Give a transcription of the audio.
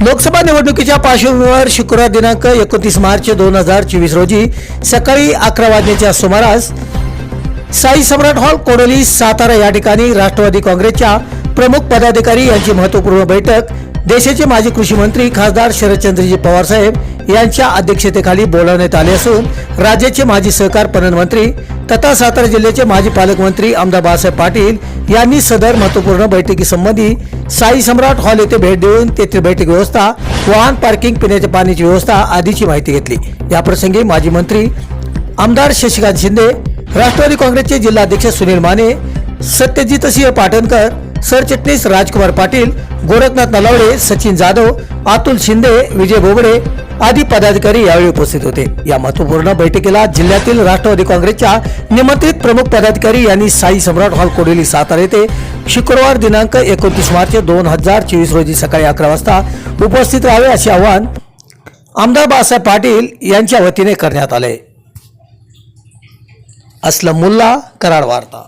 लोकसभा निवडणुकीच्या पार्श्वभूमीवर शुक्रवार दिनांक एकोणतीस मार्च दोन हजार चोवीस रोजी सकाळी अकरा वाजण्याच्या सुमारास साई सम्राट हॉल कोडोली सातारा या ठिकाणी राष्ट्रवादी काँग्रेसच्या प्रमुख पदाधिकारी यांची महत्त्वपूर्ण बैठक देशाचे माजी कृषी मंत्री खासदार शरदचंद्रजी पवार साहेब यांच्या अध्यक्षतेखाली बोलावण्यात आले असून राज्याचे माजी सहकार पणन मंत्री तथा सातारा जिल्ह्याचे माजी पालकमंत्री आमदार बाळासाहेब पाटील यांनी सदर महत्त्वपूर्ण बैठकीसंबंधी साई सम्राट हॉल येथे भेट देऊन तेथील बैठक व्यवस्था वाहन पार्किंग पिण्याच्या पाण्याची व्यवस्था आदीची माहिती घेतली. याप्रसंगी माजी मंत्री आमदार शशिकांत शिंदे राष्ट्रवादी काँग्रेसचे जिल्हाध्यक्ष सुनील माने सत्यजित सिंह पाटणकर सरचिटणीस राजकुमार पाटील गोरखनाथ नलावडे सचिन जाधव अतुल शिंदे विजय बोबडे आदी पदाधिकारी यावेळी उपस्थित होते. या महत्त्वपूर्ण बैठकीला जिल्ह्यातील राष्ट्रवादी काँग्रेसच्या निमंत्रित प्रमुख पदाधिकारी यांनी साई सम्राट हॉल कोडेली सातारा येथे शुक्रवार दिनांक एकोणतीस मार्च दोन हजार चोवीस रोजी सकाळी अकरा वाजता उपस्थित राहावे असे आवाहन आमदार बाळासाहेब पाटील यांच्या वतीने करण्यात आले. असलम मुल्ला कराड वार्ता.